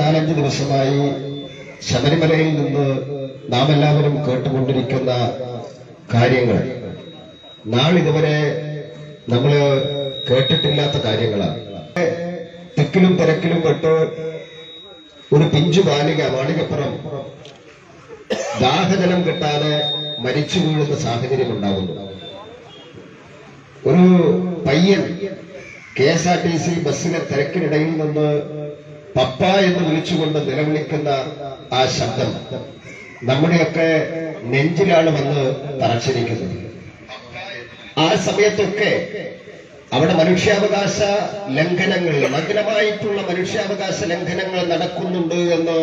നാലഞ്ച് ദിവസമായി ശബരിമലയിൽ നിന്ന് നാം എല്ലാവരും കേട്ടുകൊണ്ടിരിക്കുന്ന കാര്യങ്ങൾ. നാളിതുവരെ നമ്മൾ കേട്ടിട്ടില്ലാത്ത കാര്യങ്ങളാണ്. തിക്കിലും തിരക്കിലും പെട്ട് ഒരു പിഞ്ചു ബാലിക മാളികപ്പുറം ദാഹജലം കിട്ടാതെ മരിച്ചു വീഴുന്ന സാഹചര്യം ഉണ്ടാവുന്നു. ഒരു പയ്യൻ K S R T C ബസ്സിലെ തിരക്കിനിടയിൽ നിന്ന് പപ്പ എന്ന് വിളിച്ചുകൊണ്ട് നിലവിളിക്കുന്ന ആ ശബ്ദം നമ്മുടെയൊക്കെ നെഞ്ചിലാണ് വന്ന് തറച്ചിരിക്കുന്നത്. ആ സമയത്തൊക്കെ അവിടെ മനുഷ്യാവകാശ ലംഘനങ്ങൾ നഗ്നമായിട്ടുള്ള മനുഷ്യാവകാശ ലംഘനങ്ങൾ നടക്കുന്നുണ്ട് എന്ന്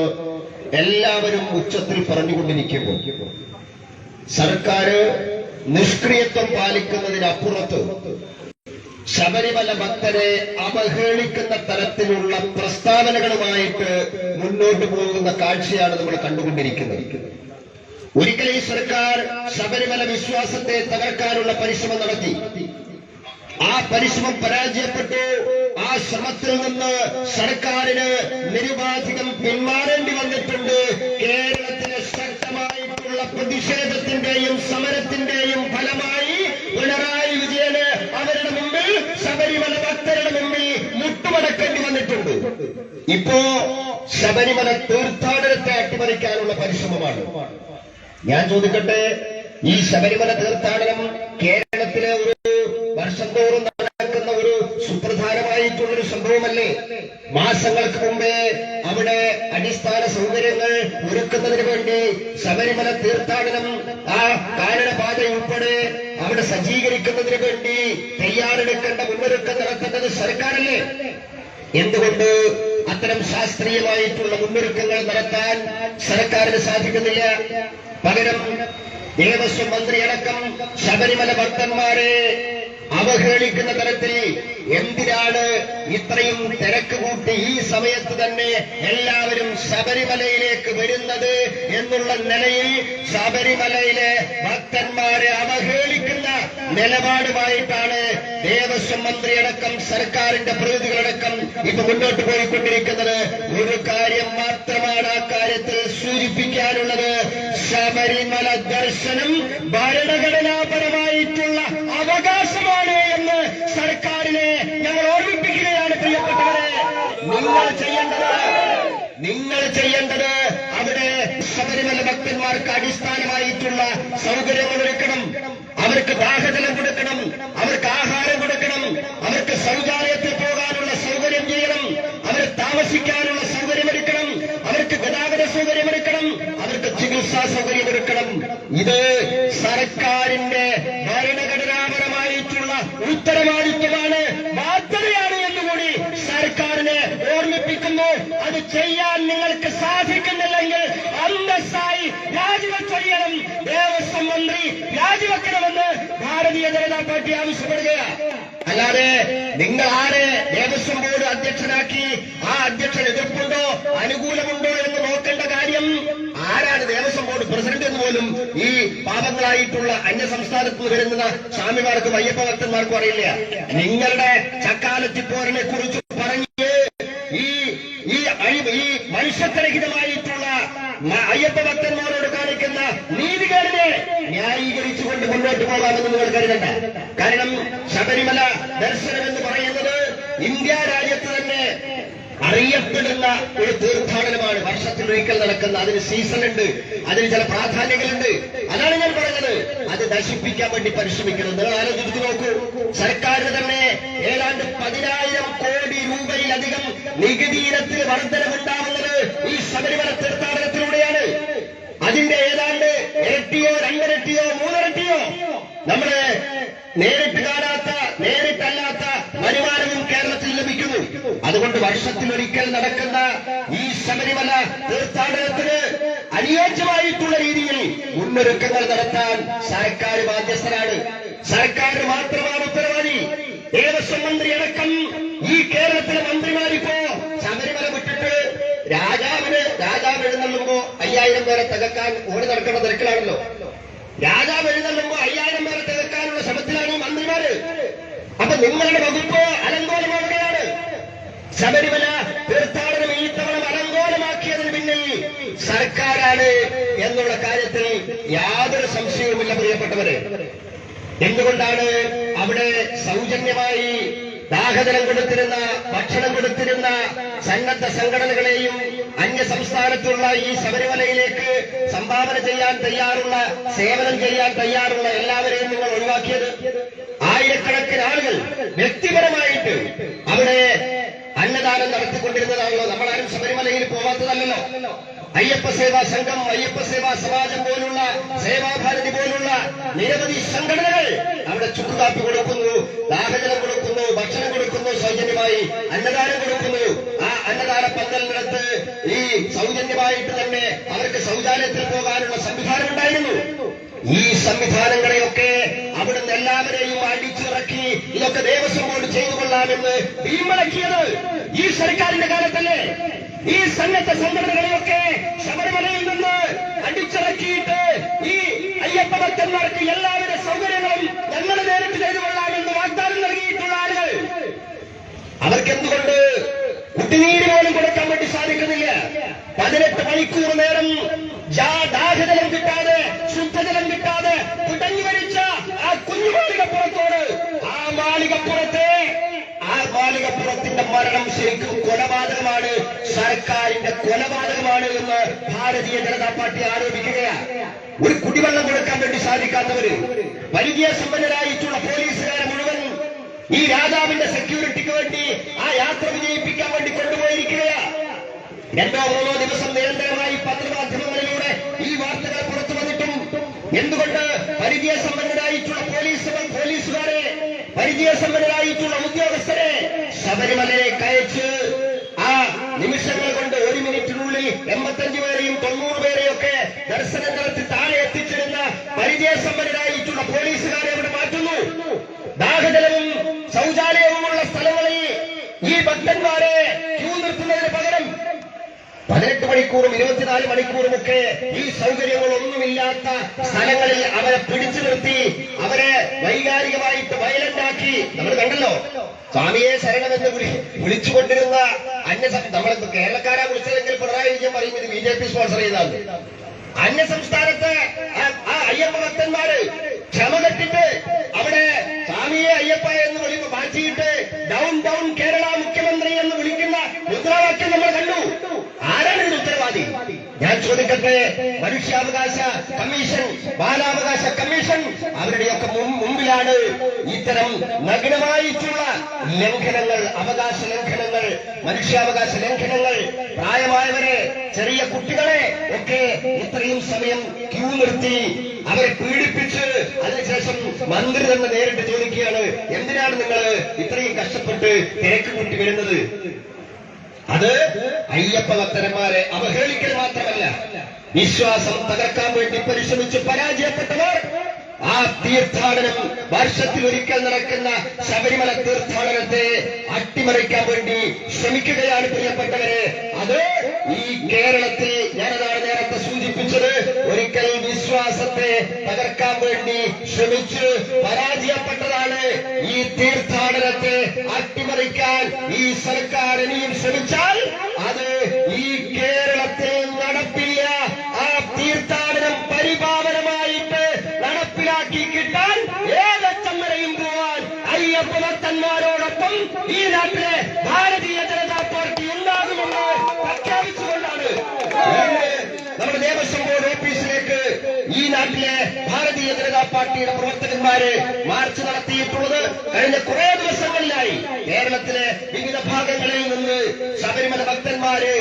എല്ലാവരും ഉച്ചത്തിൽ പറഞ്ഞുകൊണ്ടിരിക്കുമ്പോൾ സർക്കാർ നിഷ്ക്രിയത്വം പാലിക്കുന്നതിനപ്പുറത്ത് ശബരിമല ഭക്തരെ അവഹേളിക്കുന്ന തരത്തിലുള്ള പ്രസ്താവനകളുമായിട്ട് മുന്നോട്ട് പോകുന്ന കാഴ്ചയാണ് നമ്മൾ കണ്ടുകൊണ്ടിരിക്കുന്നത്. ഒരിക്കലും ഈ സർക്കാർ ശബരിമല വിശ്വാസത്തെ തകർക്കാനുള്ള പരിശ്രമം നടത്തി. ആ പരിശ്രമം പരാജയപ്പെട്ടു. ആ ശ്രമത്തിൽ നിന്ന് സർക്കാരിന് നിരുപാധികം പിന്മാറേണ്ടി വന്നിട്ടുണ്ട്. കേരളത്തിലെ ഇപ്പോ ശബരിമല തീർത്ഥാടനത്തെ അട്ടിമറിക്കാനുള്ള പരിശ്രമമാണ്. ഞാൻ ചോദിക്കട്ടെ ഈ ശബരിമല തീർത്ഥാടനം കേരളത്തിലെ ഒരു വർഷം തോറും നടക്കുന്ന ഒരു സുപ്രധാനമായിട്ടുള്ളൊരു സംഭവമല്ലേ? മാസങ്ങൾക്ക് മുമ്പേ അവിടെ അടിസ്ഥാന സൗകര്യങ്ങൾ ഒരുക്കുന്നതിന് വേണ്ടി ശബരിമല തീർത്ഥാടനം ആ കാരണപാതയുൾപ്പെടെ അവിടെ സജ്ജീകരിക്കുന്നതിന് വേണ്ടി തയ്യാറെടുക്കേണ്ട മുന്നൊരുക്കം നടത്തേണ്ടത് സർക്കാരല്ലേ? എന്തുകൊണ്ട് അത്തരം ശാസ്ത്രീയമായിട്ടുള്ള മുന്നൊരുക്കങ്ങൾ നടത്താൻ സർക്കാരിന് സാധിക്കുന്നില്ല. പകരം ദേവസ്വം മന്ത്രിയടക്കം ശബരിമല ഭക്തന്മാരെ അവഹേളിക്കുന്ന തരത്തിൽ എന്തിനാണ് ഇത്രയും തിരക്ക് കൂട്ടി ഈ സമയത്ത് തന്നെ എല്ലാവരും ശബരിമലയിലേക്ക് വരുന്നത് എന്നുള്ള നിലയിൽ ശബരിമലയിലെ ഭക്തന്മാരെ അവഹേളിക്കുന്ന നിലപാടുമായിട്ടാണ് ദേവസ്വം മന്ത്രിയടക്കം സർക്കാരിന്റെ പ്രതിനിധികളടക്കം ഇപ്പൊ മുന്നോട്ട് പോയിക്കൊണ്ടിരിക്കുന്നത്. ഒരു കാര്യം മാത്രമാണ് ആ കാര്യത്തിൽ സൂചിപ്പിക്കാനുള്ളത്. ശബരിമല ദർശനം ഭരണഘടനാപരമായിട്ടുള്ള അവകാശമാണ് എന്ന് സർക്കാരിനെ ഞങ്ങൾ ഓർമ്മിപ്പിക്കുകയാണ് പ്രിയപ്പെട്ടവരെ. നിങ്ങൾ ചെയ്യേണ്ടത് നിങ്ങൾ ചെയ്യേണ്ടത് അവിടെ ശബരിമല ഭക്തന്മാർക്ക് അടിസ്ഥാനമായിട്ടുള്ള സൗകര്യങ്ങൾ ഒരുക്കണം. അവർക്ക് ദാഹജലം കൊടുക്കണം അവർക്ക് ആഹാരം കൊടുക്കണം അവർക്ക് ശൗചാലയത്തിൽ പോകാനുള്ള സൗകര്യം ചെയ്യണം അവർ താമസിക്കാനുള്ള സൗകര്യമൊരുക്കണം അവർക്ക് ഗതാഗത സൗകര്യമൊരുക്കണം അവർക്ക് ചികിത്സാ സൗകര്യമൊരുക്കണം ഇത് സർക്കാരിന്റെ ഭരണഘടനാപരമായിട്ടുള്ള ഉത്തരവാദിത്വമാണ് ബാധ്യതയാണ് എന്നുകൂടി സർക്കാരിനെ ഓർമ്മിപ്പിക്കുന്നു. അത് ചെയ്യാൻ നിങ്ങൾക്ക് സാധിക്കുന്നില്ലെങ്കിൽ അന്തസ്സായി രാജിവെച്ചൊഴിയണം ദേവസ്വം മന്ത്രി രാജിവെക്കണമെന്ന് ഭാരതീയ ജനതാ പാർട്ടി ആവശ്യപ്പെടുകയാണ്. അല്ലാതെ നിങ്ങൾ ആരെ ദേവസ്വം ബോർഡ് അധ്യക്ഷനാക്കി ആ അധ്യക്ഷൻ എതിർപ്പുണ്ടോ? അനുകൂലമുണ്ടോ എന്ന് നോക്കേണ്ട കാര്യം ആരാണ് ദേവസ്വം ബോർഡ് പ്രസിഡന്റ് എന്ന് പോലും ഈ പാപങ്ങളായിട്ടുള്ള അന്യ സംസ്ഥാനത്ത് വരുന്ന സ്വാമിമാർക്കും അയ്യപ്പ ഭക്തന്മാർക്കും അറിയില്ല. നിങ്ങളുടെ ചക്കാലത്തിപ്പോരനെ കുറിച്ച് പറഞ്ഞ് ഈ ഈ ഈ അയ്യപ്പ ഭക്തന്മാരോട് കാണിക്കുന്ന നീതികേടിനെ ന്യായീകരിച്ചുകൊണ്ട് മുന്നോട്ട് പോകാമെന്ന് നിങ്ങൾ കരുതണ്ട. കാരണം ശബരിമല ദർശനം എന്ന് പറയുന്നത് ഇന്ത്യ രാജ്യത്ത് തന്നെ അറിയപ്പെടുന്ന ഒരു ഒരിക്കൽ നടക്കുന്ന അതിന് സീസൺ ഉണ്ട്. അതിന് ചില പ്രാധാന്യങ്ങളുണ്ട്. അതാണ് ഞാൻ പറഞ്ഞത്. അത് നശിപ്പിക്കാൻ വേണ്ടി പരിശ്രമിക്കണം. നിങ്ങൾ ആലോചിച്ച് നോക്കൂ. സർക്കാരിന് തന്നെ ഏതാണ്ട് പതിനായിരം കോടി രൂപയിലധികം നികുതി ഇനത്തിൽ വർധനമുണ്ടാവുന്നത് ഈ ശബരിമല തീർത്ഥാടനത്തിലൂടെയാണ്. അതിന്റെ ഏതാണ്ട് ഇരട്ടിയോ രണ്ടിരട്ടിയോ മൂന്നിരട്ടിയോ നമ്മൾ നേരിട്ട് കാണാത്ത നേരിട്ടല്ലാത്ത വരുമാനവും കേരളത്തിൽ ലഭിക്കുന്നു. അതുകൊണ്ട് വർഷത്തിലൊരിക്കൽ നടക്കുന്ന ഈ ശബരിമല തീർത്ഥാടനത്തിന് അനുയോജ്യമായിട്ടുള്ള രീതിയിൽ മുന്നൊരുക്കങ്ങൾ നടത്താൻ സർക്കാർ ബാധ്യസ്ഥരാണ് സർക്കാർ മാത്രമാണ് ഉത്തരവാദി. ദേവസ്വം മന്ത്രി അടക്കം ഈ കേരളത്തിലെ മന്ത്രിമാരിപ്പോ ശബരിമല വിട്ടിട്ട് രാജാവിന് രാജാവ് എഴുന്നള്ളുമ്പോ അയ്യായിരം പേരെ തകർക്കാൻ ഓടി നടക്കുന്ന തിരക്കിലാണല്ലോ രാജാവ് എഴുന്നള്ളുമ്പോ അയ്യായിരം പേരെ തകർക്കാനുള്ള ശ്രമത്തിലാണ് ഈ മന്ത്രിമാര് അപ്പൊ നിങ്ങളുടെ വകുപ്പ് അലങ്കോലമാവുകയാണ് ശബരിമല തീർത്ഥാടനം ഈ തവണ അലങ്കോലമാക്കിയതിന് പിന്നിൽ സർക്കാരാണ് എന്നുള്ള കാര്യത്തിൽ യാതൊരു സംശയവുമില്ല പ്രിയപ്പെട്ടവരെ. എന്തുകൊണ്ടാണ് അവിടെ സൗജന്യമായി ദാഹജലം കൊടുത്തിരുന്ന ഭക്ഷണം കൊടുത്തിരുന്ന സന്നദ്ധ സംഘടനകളെയും അന്യ സംസ്ഥാനത്തുള്ള ഈ ശബരിമലയിലേക്ക് സംഭാവന ചെയ്യാൻ തയ്യാറുള്ള സേവനം ചെയ്യാൻ തയ്യാറുള്ള എല്ലാവരെയും നിങ്ങൾ ഒഴിവാക്കിയത്? ആയിരക്കണക്കിന് ആളുകൾ വ്യക്തിപരമായിട്ട് അവിടെ അന്നദാനം നടത്തിക്കൊണ്ടിരുന്നതാണല്ലോ. നമ്മളാരും ശബരിമലയിൽ പോവാത്തതല്ലല്ലോ. അയ്യപ്പ സേവാ സംഘം അയ്യപ്പ സേവാ സമാജം പോലുള്ള സേവാഭാരതി പോലുള്ള നിരവധി സംഘടനകൾ അവിടെ ചുക്കുകാപ്പി കൊടുക്കുന്നു ദാഹജലം കൊടുക്കുന്നു ഭക്ഷണം കൊടുക്കുന്നു സൗജന്യമായി അന്നദാനം കൊടുക്കുന്നു. ആ അന്നദാന പന്തലിനടുത്ത് ഈ സൗജന്യമായിട്ട് തന്നെ അവർക്ക് ശൗചാലയത്തിൽ പോകാനുള്ള സംവിധാനം ഉണ്ടായിരുന്നു. ഈ സംവിധാനങ്ങളെയൊക്കെ അവിടുന്ന് എല്ലാവരെയും അടിച്ചിറക്കി ഇതൊക്കെ ദേവസ്വം ബോർഡ് ചെയ്തു കൊള്ളാമെന്ന് ഭീമടക്കിയത് ഈ സർക്കാരിന്റെ കാലത്തല്ലേ? ഈ സന്നദ്ധ സംഘടനകളെയൊക്കെ ശബരിമലയിൽ നിന്ന് അടിച്ചിറക്കിയിട്ട് ഈ അയ്യപ്പ ഭക്തന്മാർക്ക് എല്ലാവിധ സൗകര്യങ്ങളും ഞങ്ങൾ നേരിട്ട് ചെയ്തു കൊള്ളാമെന്ന് വാഗ്ദാനം നൽകിയിട്ടുള്ള ആളുകൾ. അവർക്ക് എന്തുകൊണ്ട് കുടിനീര് പോലും കൊടുക്കാൻ വേണ്ടി സാധിക്കുന്നില്ല? പതിനെട്ട് മണിക്കൂർ നേരം ദാഹജലം കിട്ടാതെ ശുദ്ധജലം കിട്ടാതെ കുടഞ്ഞു മരിച്ച ആ കുഞ്ഞു മാളികപ്പുറത്തോട് ആ മാളികപ്പുറത്തെ ആ മാളികപ്പുറത്തിന്റെ മരണം ശരിക്കും കൊലപാതകമാണ്. സർക്കാരിന്റെ കൊലപാതകമാണ് എന്ന് ഭാരതീയ ജനതാ പാർട്ടി ആരോപിക്കുകയാണ്. ഒരു കുടിവെള്ളം കൊടുക്കാൻ വേണ്ടി സാധിക്കാത്തവര് വലിയ സമ്പന്നരായിട്ടുള്ള പോലീസുകാരെ മുഴുവൻ ഈ രാജാവിന്റെ സെക്യൂരിറ്റിക്ക് വേണ്ടി ആ യാത്ര വിജയിപ്പിക്കാൻ വേണ്ടി കൊണ്ടുപോയിരിക്കുകയാണ് രണ്ടോ മൂന്നോ ദിവസം നിരന്തരമായി പത്രമാധ്യമങ്ങളിലൂടെ ഈ വാർത്തകൾ പുറത്തു വന്നിട്ടും എന്തുകൊണ്ട് പരിചയസമ്പന്നരായിട്ടുള്ള പോലീസുകൾ പോലീസുകാരെ പരിചയസമ്പന്നരായിട്ടുള്ള ഉദ്യോഗസ്ഥരെ ശബരിമലയിലേക്ക് കയച്ച് ആ നിമിഷങ്ങൾ കൊണ്ട് ഒരു മിനിറ്റിനുള്ളിൽ എൺപത്തഞ്ചു പേരെയും തൊണ്ണൂറ് പേരെയും ഒക്കെ ദർശനം നടത്തി താഴെ എത്തിച്ചിരുന്ന പരിചയസമ്പന്നരായിട്ടുള്ള പോലീസുകാരെ അവിടെ മാറ്റുന്നു. ദാഹജലവും ശൗചാലയവുമുള്ള സ്ഥലങ്ങളിൽ ഈ ഭക്തന്മാരെ ക്യൂ നിർത്തുന്നതിന് പകരം പതിനെട്ട് മണിക്കൂറും ഇരുപത്തിനാല് മണിക്കൂറും ഒക്കെ ഈ സൗകര്യങ്ങളൊന്നുമില്ലാത്ത സ്ഥലങ്ങളിൽ അവരെ പിടിച്ചു നിർത്തി അവരെ വൈകാരികമായിട്ട് വയലന്റ് ആക്കി നമ്മൾ കണ്ടല്ലോ. സ്വാമിയെ ശരണമെന്ന് വിളി വിളിച്ചുകൊണ്ടിരുന്ന അന്യ നമ്മൾ കേരളക്കാരാ വിളിച്ചതെങ്കിൽ പിണറായി വിജയൻ പറയും ഇത് ബി ജെ പി സ്പോൺസർ ചെയ്താണ് അന്യ സംസ്ഥാനത്ത് ആ- അയ്യപ്പ ഭക്തന്മാര് ക്ഷമ കെട്ടിട്ട് അവിടെ സ്വാമിയെ അയ്യപ്പ എന്ന് വിളി മാറ്റിയിട്ട് ഡൗൺ ഡൗൺ കേരള മുഖ്യമന്ത്രി എന്ന് വിളിക്കുന്ന മുദ്രാവാക്യം നമ്മൾ കണ്ടു. ആരാണ് ഇതിന് ഉത്തരവാദി? ഞാൻ ചോദിക്കട്ടെ. മനുഷ്യാവകാശ കമ്മീഷൻ ബാലാവകാശ കമ്മീഷൻ അവരുടെയൊക്കെ മുമ്പിലാണ് ഇത്തരം നഗ്നമായിട്ടുള്ള ലംഘനങ്ങൾ അവകാശ ലംഘനങ്ങൾ മനുഷ്യാവകാശ ലംഘനങ്ങൾ പ്രായമായവരെ ചെറിയ കുട്ടികളെ ഒക്കെ ഇത്രയും സമയം ക്യൂ നിർത്തി അവരെ പീഡിപ്പിച്ച് അതിനുശേഷം മന്ത്രി തന്നെ നേരിട്ട് ചോദിക്കുകയാണ് എന്തിനാണ് നിങ്ങൾ ഇത്രയും കഷ്ടപ്പെട്ട് തിരക്ക് കൂട്ടി വരുന്നത്? അത് അയ്യപ്പ ഭക്തന്മാരെ അവഹേളിക്കൽ മാത്രമല്ല. വിശ്വാസം തകർക്കാൻ വേണ്ടി പരിശ്രമിച്ച് പരാജയപ്പെട്ടവർ ആ തീർത്ഥാടനം വർഷത്തിൽ ഒരിക്കൽ നടക്കുന്ന ശബരിമല തീർത്ഥാടനത്തെ അട്ടിമറിക്കാൻ വേണ്ടി ശ്രമിക്കുകയാണ് പ്രിയപ്പെട്ടവര്. അത് ഈ കേരളത്തിൽ ഞാനതാണ് നേരത്തെ സൂചിപ്പിച്ചത്. ഒരിക്കൽ വിശ്വാസത്തെ തകർക്കാൻ വേണ്ടി ശ്രമിച്ച് പരാജയപ്പെട്ടതാണ് ഭാരതീയ ജനതാ പാർട്ടി ഉണ്ടാകുമെന്ന് പ്രഖ്യാപിച്ചുകൊണ്ടാണ് നമ്മുടെ ദേവസ്വം ബോർഡ് ഓഫീസിലേക്ക് ഈ നാട്ടിലെ ഭാരതീയ ജനതാ പാർട്ടിയുടെ പ്രവർത്തകന്മാര് മാർച്ച് നടത്തിയിട്ടുള്ളത് കഴിഞ്ഞ കുറെ ദിവസങ്ങളിലായി. കേരളത്തിലെ വിവിധ ഭാഗങ്ങളിൽ നിന്ന് ശബരിമല ഭക്തന്മാര്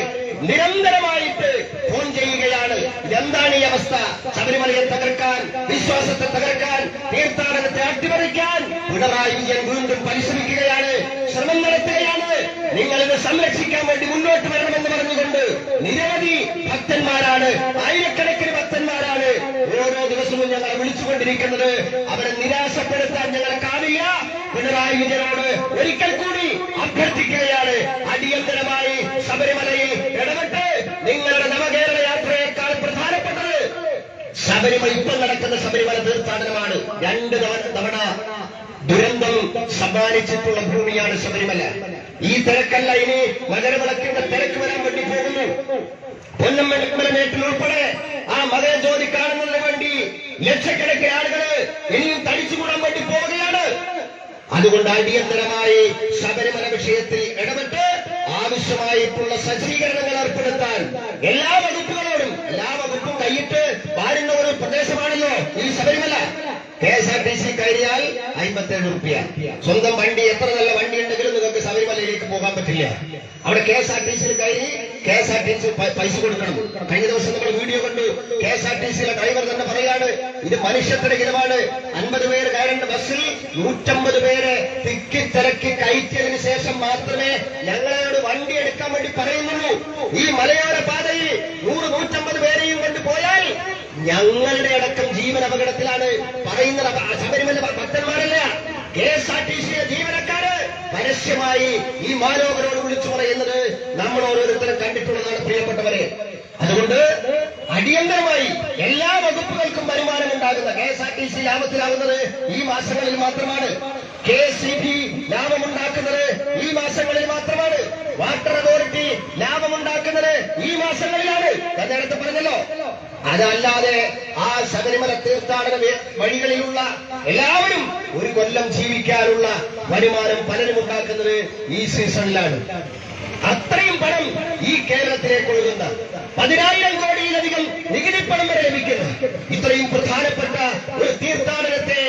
നിരന്തരമായിട്ട് ഫോൺ ചെയ്യുകയാണ്. എന്താണ് ഈ അവസ്ഥ? ശബരിമലയെ തകർക്കാൻ വിശ്വാസത്തെ തകർക്കാൻ തീർത്ഥാടനത്തെ അട്ടിമറിക്കാൻ പിണറായി വിജയൻ വീണ്ടും പരിശ്രമിക്കുകയാണ് ശ്രമം നടത്തുകയാണ്. നിങ്ങളിത് സംരക്ഷിക്കാൻ വേണ്ടി മുന്നോട്ട് വരണമെന്ന് പറഞ്ഞുകൊണ്ട് നിരവധി ഭക്തന്മാരാണ് ആയിരക്കണക്കിന് ഭക്തന്മാരാണ് ഓരോ ദിവസവും ഞങ്ങൾ വിളിച്ചുകൊണ്ടിരിക്കുന്നത്. അവരെ നിരാശപ്പെടുത്താൻ ഞങ്ങൾ കാണില്ല. പിണറായി വിജയനോട് ഒരിക്കൽ കൂടി അഭ്യർത്ഥിക്കുകയാണ്. അടിയന്തരമായി ശബരിമലയിൽ ഇടപെട്ട് നിങ്ങളുടെ നവകേരള യാത്രയേക്കാൾ പ്രധാനപ്പെട്ടത് ശബരിമല ഇപ്പോൾ നടക്കുന്ന ശബരിമല തീർത്ഥാടനമാണ്. രണ്ട് തവണ ദുരന്തം സമ്മാനിച്ചിട്ടുള്ള ഭൂമിയാണ് ശബരിമല. ഈ തിരക്കല്ല ഇനി മകരവിളക്കിന്റെ തിരക്ക് വരാൻ വേണ്ടി പോകുന്നു. പൊന്നമ്മല മേട്ടിൽ ഉൾപ്പെടെ ആ മകരജ്യോതി കാണുന്നതിന് വേണ്ടി ലക്ഷക്കണക്കിന് ആളുകൾ ഇനിയും തടിച്ചുകൂടാൻ വേണ്ടി പോവുകയാണ്. അതുകൊണ്ട് അടിയന്തരമായി ശബരിമല വിഷയത്തിൽ ഇടപെട്ട് ആവശ്യമായിട്ടുള്ള സജ്ജീകരണങ്ങൾ ഏർപ്പെടുത്താൻ എല്ലാ വകുപ്പുകളോടും എല്ലാ വകുപ്പും കൈയിട്ട് വാരുന്ന ഒരു പ്രദേശമാണല്ലോ ഈ Sabarimala. K S R T C കയറിയാൽ അമ്പത്തേഴ് റുപ്യ. സ്വന്തം വണ്ടി എത്ര നല്ല വണ്ടി ഉണ്ടെങ്കിലും നിങ്ങൾക്ക് ശബരിമലയിലേക്ക് പറ്റില്ല അവിടെ കെ എസ് ആർ ടി സിയിൽ കയറി K S R T C പൈസ കൊടുക്കണം. കഴിഞ്ഞ ദിവസം നമ്മൾ വീഡിയോ കണ്ടു. കെ എസ് ആർ ടി സിയിലെ ഡ്രൈവർ തന്നെ പറയാണ് ഇത് മനുഷ്യത്തിന്റെ അൻപത് പേര് കയറേണ്ട ബസ്സിൽ നൂറ്റമ്പത് പേരെ തിക്കി തിരക്കി കയറ്റിയതിനു ശേഷം മാത്രമേ ഞങ്ങളോട് വണ്ടി എടുക്കാൻ വേണ്ടി പറയുന്നുള്ളൂ ഈ മലയോര പാതയിൽ നൂറ് നൂറ്റമ്പത് പേരെയും കൊണ്ട് പോയാൽ ഞങ്ങളുടെ അടക്കം ജീവൻ അപകടത്തിലാണ് പറയുന്നത് അപ- ശബരിമല ഭ- ഭക്തന്മാരല്ല കെ എസ് ആർ ടി സിയിലെ ജീവനക്കാര് പരസ്യമായി ഈ മാനവരോട് വിളിച്ചു പറയുന്നത് നമ്മൾ ഓരോരുത്തരും പ്രിയപ്പെട്ടവരെ അതുകൊണ്ട് അടിയന്തരമായി എല്ലാ വകുപ്പുകൾക്കും വരുമാനം ഉണ്ടാകുന്ന K S R T C ലാഭത്തിലാവുന്നത് ഈ മാസങ്ങളിൽ മാത്രമാണ്. കെ സി ബി ലാഭമുണ്ടാക്കുന്നത് ഈ മാസങ്ങളിൽ മാത്രമാണ്. വാട്ടർ അതോറിറ്റി ലാഭമുണ്ടാക്കുന്നത് ഈ മാസങ്ങളിലാണ്. ഞാൻ നേരത്തെ പറഞ്ഞല്ലോ. അതല്ലാതെ ആ ശബരിമല തീർത്ഥാടന വഴികളിലുള്ള എല്ലാവരും ഒരു കൊല്ലം ജീവിക്കാനുള്ള വരുമാനം പലരും ഉണ്ടാക്കുന്നത് ഈ സീസണിലാണ്. അത്രയും കേരളത്തിലേക്ക് ഒഴുകുന്ന പതിനായിരം കോടിയിലധികം നികുതി പണം വരെ ലഭിക്കുന്നു. ഇത്രയും പ്രധാനപ്പെട്ട ഒരു തീർത്ഥാടനത്തെ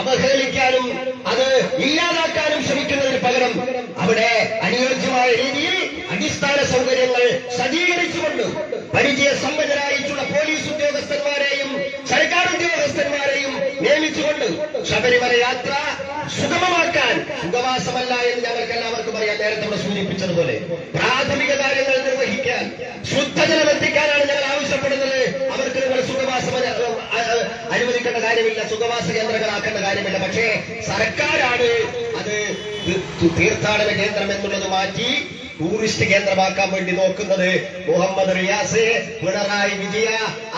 അവഹേളിക്കാനും അത് ഇല്ലാതാക്കാനും ശ്രമിക്കുന്നതിന് പകരം അവിടെ അനുയോജ്യമായ രീതിയിൽ അടിസ്ഥാന സൗകര്യങ്ങൾ സജ്ജീകരിച്ചുകൊണ്ട് പരിചയ സമ്പന്നരായിട്ടുള്ള പോലീസ് ഉദ്യോഗസ്ഥന്മാരെയും സർക്കാർ ഉദ്യോഗസ്ഥന്മാരെയും നിയമിച്ചുകൊണ്ട് ശബരിമല യാത്ര സുഗമമാക്കാൻ സുഖവാസമല്ല എന്ന് ഞങ്ങൾക്ക് എല്ലാവർക്കും അറിയാം. നേരത്തെ സൂചിപ്പിച്ചതുപോലെ പ്രാഥമിക കാര്യങ്ങൾ നിർവഹിക്കാൻ ശുദ്ധജലം എത്തിക്കാനാണ് ഞങ്ങൾ ആവശ്യപ്പെടുന്നത് അവർക്ക് നിങ്ങൾ സുഖവാസം അ- അ- അനുവദിക്കേണ്ട കാര്യമില്ല സുഖവാസ കേന്ദ്രങ്ങളാക്കേണ്ട കാര്യമില്ല. പക്ഷേ സർക്കാരാണ് അത് തീർത്ഥാടന കേന്ദ്രം എന്നുള്ളത് മാറ്റി ടൂറിസ്റ്റ് കേന്ദ്രമാക്കാൻ വേണ്ടി നോക്കുന്നത്. മുഹമ്മദ് റിയാസ് പിണറായി വിജയ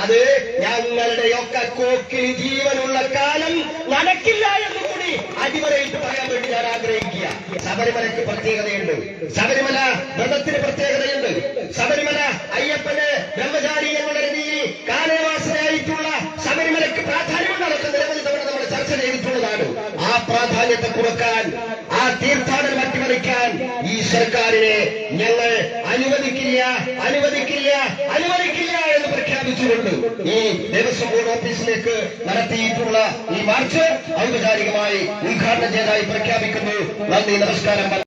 അത് ഞങ്ങളുടെ ഞങ്ങളുടെയൊക്കെ കോക്കിൽ ജീവനുള്ള കാലം നടക്കില്ല എന്ന് കൂടി അടിമറയിട്ട് പറയാൻ വേണ്ടി ഞാൻ ആഗ്രഹിക്കുക. ശബരിമലയ്ക്ക് പ്രത്യേകതയുണ്ട്. ശബരിമല വ്രതത്തിന് പ്രത്യേകതയുണ്ട് ശബരിമല അയ്യപ്പന് ബ്രഹ്മചാരി എന്നുള്ള രീതിയിൽ കാലവാസനായിട്ടുള്ള ശബരിമലയ്ക്ക് പ്രാധാന്യമുണ്ട് അതൊക്കെ നിരവധി തവണ നമ്മൾ ചർച്ച ചെയ്തിട്ടുള്ളതാണ് ആ പ്രാധാന്യത്തെ കുറയ്ക്കാൻ ആ തീർത്ഥാടനം അട്ടിമറിക്കാൻ ഞങ്ങൾ അനുവദിക്കില്ല അനുവദിക്കില്ല എന്ന് പ്രഖ്യാപിച്ചുകൊണ്ട് ഈ ദേവസ്വം ബോർഡ് ഓഫീസിലേക്ക് നടത്തിയിട്ടുള്ള ഈ മാർച്ച് ഔപചാരികമായി ഉദ്ഘാടനം ചെയ്തതായി പ്രഖ്യാപിക്കുന്നു. നന്ദി നമസ്കാരം.